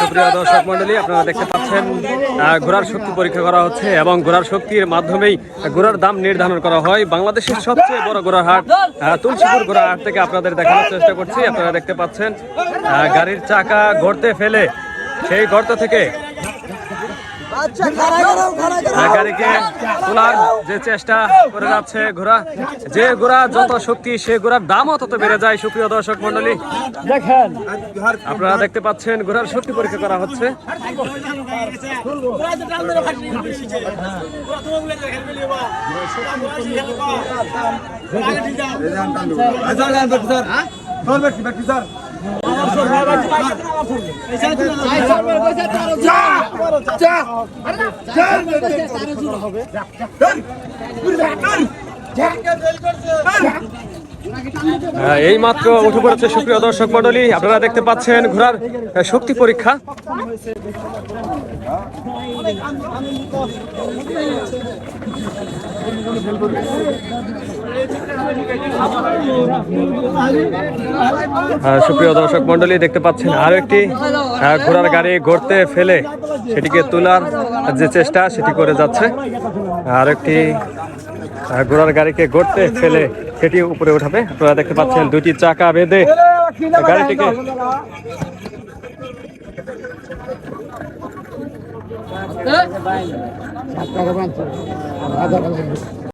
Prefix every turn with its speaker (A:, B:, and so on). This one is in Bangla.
A: সুপ্রিয় দর্শক মন্ডলী আপনারা দেখতে পাচ্ছেন ঘোড়ার শক্তি পরীক্ষা করা হচ্ছে এবং ঘোড়ার শক্তির মাধ্যমেই ঘোড়ার দাম নির্ধারণ করা হয়। বাংলাদেশের সবচেয়ে বড় ঘোড়ার হাট তুলসীপুর ঘোড়ার হাট থেকে আপনাদের দেখানোর চেষ্টা করছি। আপনারা দেখতে পাচ্ছেন গাড়ির চাকা গর্তে ফেলে, সেই গর্ত থেকে গাড়িকে তোলার যে চেষ্টা করে যাচ্ছে ঘোড়া যে ঘোড়া যত শক্তি সে ঘোড়ার দামও তত বেড়ে যায়। সুপ্রিয় দর্শক মন্ডলী দেখেন। আপনারা দেখতে পাচ্ছেন ঘোড়ার শক্তি পরীক্ষা করা হচ্ছে। আহ, এই মাত্র উঠে পড়েছে সুপ্রিয় দর্শক মন্ডলী আপনারা দেখতে পাচ্ছেন ঘোড়ার শক্তি পরীক্ষা। সুপ্রিয় দর্শক মন্ডলী দেখতে পাচ্ছেন আরও একটি ঘোড়ার গাড়ি গড়তে ফেলে সেটিকে তোলার যে চেষ্টা, সেটি করে যাচ্ছে। আর একটি ঘোড়ার গাড়িকে গড়তে ফেলে সেটি উপরে উঠাবে। আপনারা দেখতে পাচ্ছেন দুটি চাকা বেঁধে গাড়িটিকে